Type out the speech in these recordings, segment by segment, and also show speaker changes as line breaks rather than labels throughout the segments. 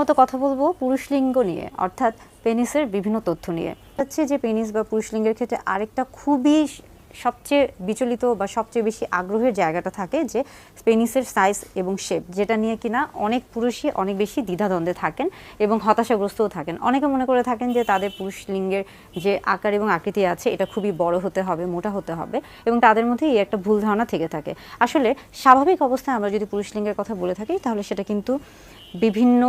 মূলত কথা বলব পুরুষ লিঙ্গ নিয়ে, অর্থাৎ পেনিসের বিভিন্ন তথ্য নিয়ে। হচ্ছে যে পেনিস বা পুরুষ লিঙ্গের ক্ষেত্রে আরেকটা খুবই সবচেয়ে বিচলিত বা সবচেয়ে বেশি আগ্রহের জায়গাটা থাকে যে পেনিসের সাইজ এবং শেপ, যেটা নিয়ে কিনা অনেক পুরুষই অনেক বেশি দ্বিধাদ্বন্দ্বে থাকেন এবং হতাশাগ্রস্তও থাকেন। অনেকে মনে করে থাকেন যে তাদের পুরুষ লিঙ্গের যে আকার এবং আকৃতি আছে, এটা খুবই বড় হতে হবে, মোটা হতে হবে এবং তাদের মধ্যে এই একটা ভুল ধারণা থেকে থাকে। আসলে স্বাভাবিক অবস্থায় আমরা যদি পুরুষ লিঙ্গের কথা বলে থাকি, তাহলে সেটা কিন্তু বিভিন্ন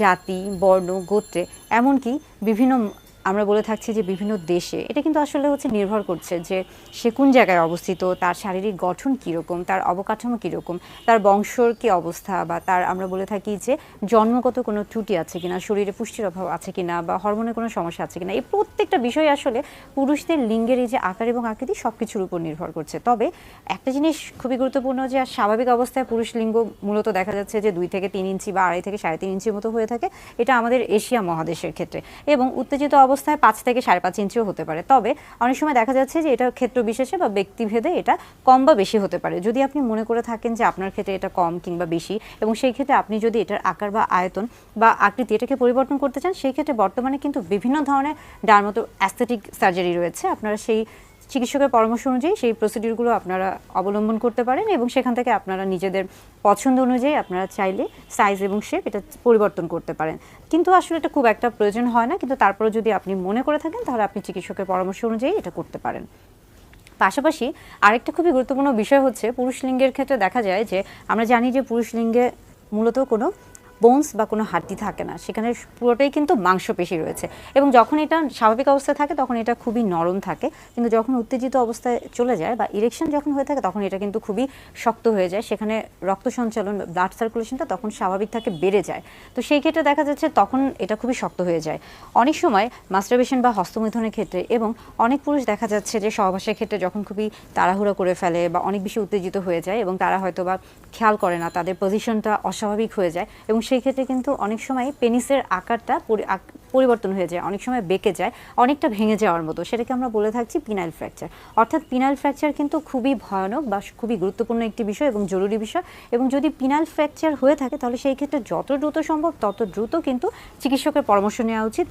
জাতি, বর্ণ, গোত্রে, এমনকি বিভিন্ন আমরা বলে থাকছি যে বিভিন্ন দেশে, এটা কিন্তু আসলে হচ্ছে নির্ভর করছে যে সে কোন জায়গায় অবস্থিত, তার শারীরিক গঠন কীরকম, তার অবকাঠামো কীরকম, তার বংশর কী অবস্থা বা তার আমরা বলে থাকি যে জন্মগত কোনো ত্রুটি আছে কিনা, শরীরে পুষ্টির অভাব আছে কিনা বা হরমোনের কোনো সমস্যা আছে কিনা, এই প্রত্যেকটা বিষয় আসলে পুরুষদের লিঙ্গের এই যে আকার এবং আকৃতি সব কিছুর উপর নির্ভর করছে। তবে একটা জিনিস খুবই গুরুত্বপূর্ণ যে স্বাভাবিক অবস্থায় পুরুষ লিঙ্গ মূলত দেখা যাচ্ছে যে দুই থেকে তিন ইঞ্চি বা আড়াই থেকে সাড়ে তিন ইঞ্চির মতো হয়ে থাকে, এটা আমাদের এশিয়া মহাদেশের ক্ষেত্রে। এবং উত্তেজিত অবস্থায় পাঁচ থেকে সাড়ে পাঁচ ইঞ্চিও হতে পারে। তবে অনেক সময় দেখা যাচ্ছে যে এটা ক্ষেত্র বিশেষে বা ব্যক্তিভেদে এটা কম বা বেশি হতে পারে। যদি আপনি মনে করে থাকেন যে আপনার ক্ষেত্রে এটা কম কিংবা বেশি এবং সেই ক্ষেত্রে আপনি যদি এটার আকার বা আয়তন বা আকৃতি এটাকে পরিবর্তন করতে চান, সেই ক্ষেত্রে বর্তমানে কিন্তু বিভিন্ন ধরনের ডার্মতো অ্যাস্থেটিক সার্জারি রয়েছে। আপনারা সেই চিকিৎসকের পরামর্শ অনুযায়ী সেই প্রসিডিউরগুলো আপনারা অবলম্বন করতে পারেন এবং সেখান থেকে আপনারা নিজেদের পছন্দ অনুযায়ী আপনারা চাইলে সাইজ এবং শেপ এটা পরিবর্তন করতে পারেন। কিন্তু আসলে এটা খুব একটা প্রয়োজন হয় না, কিন্তু তারপরে যদি আপনি মনে করে থাকেন, তাহলে আপনি চিকিৎসকের পরামর্শ অনুযায়ী এটা করতে পারেন। পাশাপাশি আরেকটা খুবই গুরুত্বপূর্ণ বিষয় হচ্ছে পুরুষ লিঙ্গের ক্ষেত্রে দেখা যায় যে আমরা জানি যে পুরুষ লিঙ্গে মূলত কোনো বোনস বা কোনো হাড্ডি থাকে না, সেখানে পুরোটাই কিন্তু মাংসপেশি রয়েছে। এবং যখন এটা স্বাভাবিক অবস্থায় থাকে, তখন এটা খুবই নরম থাকে। কিন্তু যখন উত্তেজিত অবস্থায় চলে যায় বা ইরেকশন যখন হয়ে থাকে, তখন এটা কিন্তু খুবই শক্ত হয়ে যায়। সেখানে রক্ত সঞ্চালন ব্লাড সার্কুলেশনটা তখন স্বাভাবিক থাকে, বেড়ে যায়। তো সেই ক্ষেত্রে দেখা যাচ্ছে তখন এটা খুবই শক্ত হয়ে যায়। অনেক সময় মাস্টারবেশন বা হস্তমৈথনের ক্ষেত্রে এবং অনেক পুরুষ দেখা যাচ্ছে যে সহবাসের ক্ষেত্রে যখন খুবই তাড়াহুড়ো করে ফেলে বা অনেক বেশি উত্তেজিত হয়ে যায় এবং তারা হয়তো বা খেয়াল করে না, তাদের পজিশনটা অস্বাভাবিক হয়ে যায় এবং সেই ক্ষেত্রে কিন্তু অনেক সময় পেনিসের আকারটা পরি- পরিবর্তন হয়ে যায়, অনেক সময় বেঁকে যায়, অনেকটা ভেঙে যাওয়ার মতো। সেটাকে আমরা বলে থাকছি পিনাইল ফ্র্যাকচার অর্থাৎ পিনাইল ফ্র্যাকচার কিন্তু খুবই ভয়ানক বা খুবই গুরুত্বপূর্ণ একটি বিষয় এবং জরুরি বিষয়। এবং যদি পিনাইল ফ্র্যাকচার হয়ে থাকে, তাহলে সেই ক্ষেত্রে যত দ্রুত সম্ভব, তত দ্রুত কিন্তু চিকিৎসকের পরামর্শ নেওয়া উচিত।